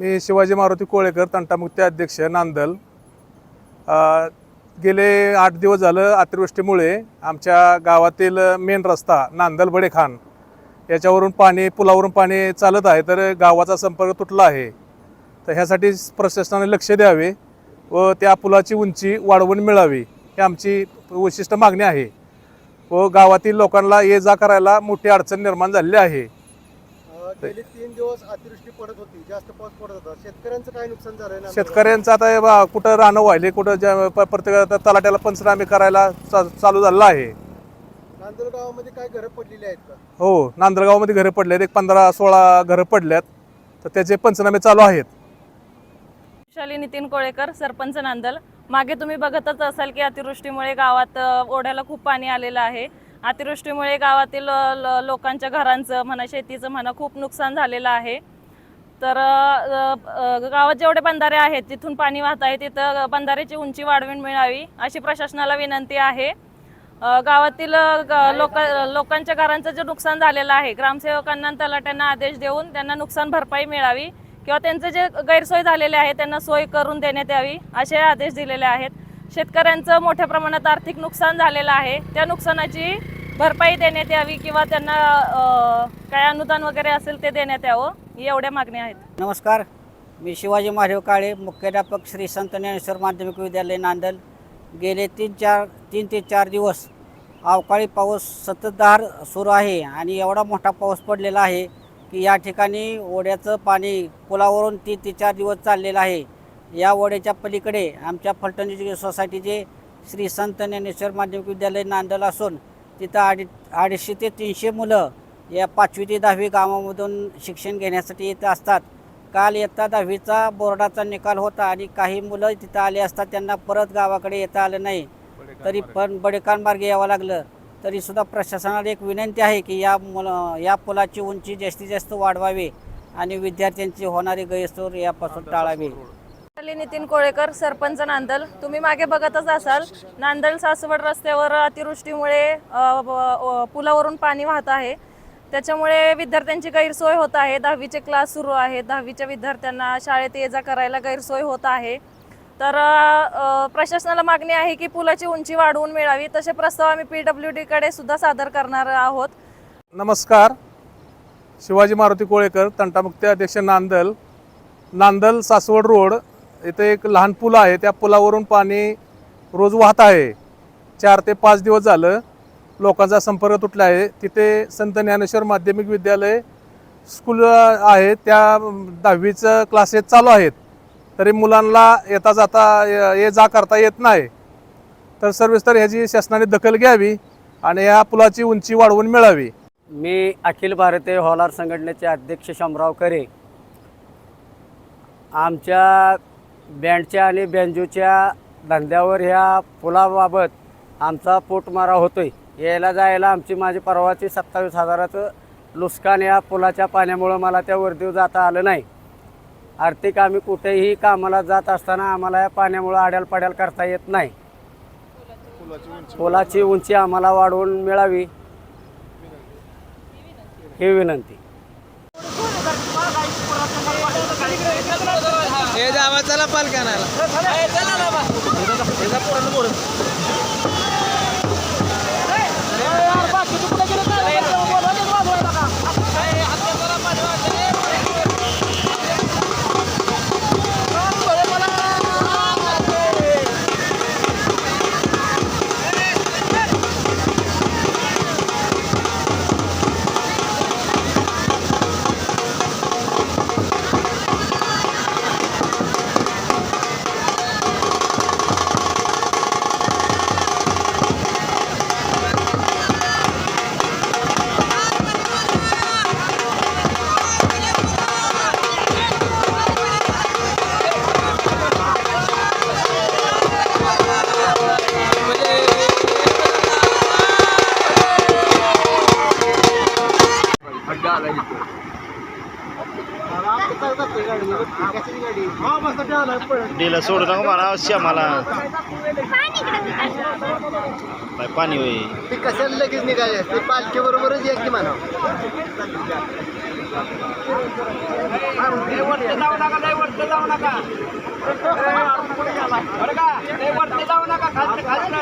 मी शिवाजी मारुती कोळेकर तंटामुक्ती अध्यक्ष नांदल. गेले आठ दिवस झालं अतिवृष्टीमुळे आमच्या गावातील मेन रस्ता नांदल बडेखान याच्यावरून पाणी पुलावरून पाणी चालत आहे तर गावाचा संपर्क तुटला आहे. तर ह्यासाठी प्रशासनाने लक्ष द्यावे व त्या पुलाची उंची वाढवून मिळावी ही आमची विशिष्ट मागणी आहे. व गावातील लोकांना ये जा करायला मोठी अडचण निर्माण झालेली आहे. गेली तीन दिवस अतिवृष्टी पडत होती जास्त पाऊस पडत होता. शेतकऱ्यांचं काय नुकसान झालंय ना शेतकऱ्यांचं आता हे बा कुठं रानं व्हायले कुठं ज्या प- प्रत्येक तलाट्याला पंचनामे करायला चा- चालू झालेलं आहे. नांदल गावामध्ये काय घरं पडलेली आहेत का? हो नांदरगावमध्ये घरं पडलेत एक पंधरा सोळा घरं पडल्यात तर त्याचे पंचनामे चालू आहेत. शाली नितीन कोळेकर सरपंच नांदल मागे तुम्ही बघतच असाल की अतिवृष्टीमुळे गावात अ, ओढ्याला खूप पाणी आलेलं आहे. अतिवृष्टीमुळे गावातील ल- लोकांच्या घरांचं म्हणा शेतीचं म्हणा खूप नुकसान झालेलं आहे. तर गावात जेवढे बंधारे आहेत तिथून पाणी वाहत आहे तिथं बंधाऱ्याची उंची वाढवून मिळावी अशी प्रशासनाला विनंती आहे. गावातील ग- लोक लोकांच्या घरांचं जे नुकसान झालेलं आहे ग्रामसेवकांना तलाट्यांना आदेश देऊन त्यांना नुकसान भरपाई मिळावी किंवा त्यांचं जे गैरसोय झालेले आहे त्यांना सोय करून देण्यात यावी असे आदेश दिलेले आहेत. शेतकऱ्यांचं मोठ्या प्रमाणात आर्थिक नुकसान झालेलं आहे. त्या नुकसानाची भरपाई देण्यात यावी किंवा त्यांना काय अनुदान वगैरे असेल ते देण्यात यावं ही एवढ्या मागण्या आहेत. नमस्कार. मी शिवाजी महादेव काळे मुख्याध्यापक श्री संत ज्ञानेश्वर माध्यमिक विद्यालय नांदल गेले तीन चार तीन ते चार दिवस अवकाळी पाऊस सततधार सुरू आहे आणि एवढा मोठा पाऊस पडलेला आहे की या ठिकाणी ओढ्याचं पाणी पुलावरून तीन ते चार दिवस चाललेलं आहे. या वड्याच्या पलीकडे आमच्या फलटण सोसायटीचे श्री संत ज्ञानेश्वर माध्यमिक विद्यालय नांदल असून तिथं अडी अडीचशे ते तीनशे मुलं या पाचवी ते दहावी गावामधून शिक्षण घेण्यासाठी येत असतात. काल येता दहावीचा बोर्डाचा निकाल होता आणि काही मुलं तिथं आले असतात त्यांना परत गावाकडे येता आलं नाही. तरी पण बडेकान मार्गे यावं लागलं. तरीसुद्धा प्रशासनाला एक विनंती आहे की या मुल या पुलाची उंची जास्तीत जास्त वाढवावी आणि विद्यार्थ्यांची होणारी गैरसोय यापासून टाळावी. नितीन कोळेकर सरपंच नांदल. तुम्ही मागे बघतच असाल नांदल सासवड रस्त्यावर अतिवृष्टीमुळे पुलावरून पाणी वाहत आहे. त्याच्यामुळे विद्यार्थ्यांची गैरसोय होत आहे. दहावीचे क्लास सुरू आहेत. दहावीच्या विद्यार्थ्यांना शाळेत ये जा करायला गैरसोय होत आहे. तर प्रशासनाला मागणी आहे की पुलाची उंची वाढवून मिळावी. तसे प्रस्ताव आम्ही पी डब्ल्यू डीकडे सुद्धा सादर करणार आहोत. नमस्कार. शिवाजी मारुती कोळेकर तंटामुक्ती अध्यक्ष नांदल. नांदल सासवड रोड इथे एक लहान पूल आहे त्या पुलावरून पाणी रोज वाहत आहे. चार ते पाच दिवस झालं लोकांचा संपर्क तुटला आहे. तिथे संत ज्ञानेश्वर माध्यमिक विद्यालय स्कूल आहे त्या दहावीचं क्लासेस चालू आहेत. तरी मुलांना येता जाता ये जा करता येत नाही. तर सर्विस्तर ह्याची शासनाने दखल घ्यावी आणि या पुलाची उंची वाढवून मिळावी. मी अखिल भारतीय हॉलार संघटनेचे अध्यक्ष शामराव करे आमच्या बँडच्या आणि बँजूच्या धंद्यावर ह्या पुलाबाबत आमचा पोटमारा होतोय. यायला जायला आमची माझी परवाची सत्तावीस हजाराचं नुकसान या पुलाच्या पाण्यामुळं मला त्या वर्दीवर जाता आलं नाही. आर्थिक आम्ही कुठेही कामाला जात असताना आम्हाला या पाण्यामुळं आड्याल पाड्याल करता येत नाही. पुलाची उंची आम्हाला वाढवून मिळावी ही विनंती. हे जावा चला पालख्यानाला डीला सोडू नका मला अवश्य मला काय पाणी होई ते कशाला लगेच निघाले ते पालखी बरोबरच एक की म्हणा जाऊ नका लय वरती जाऊ नका बरं का? लय वरती जाऊ नका खालचं खालचं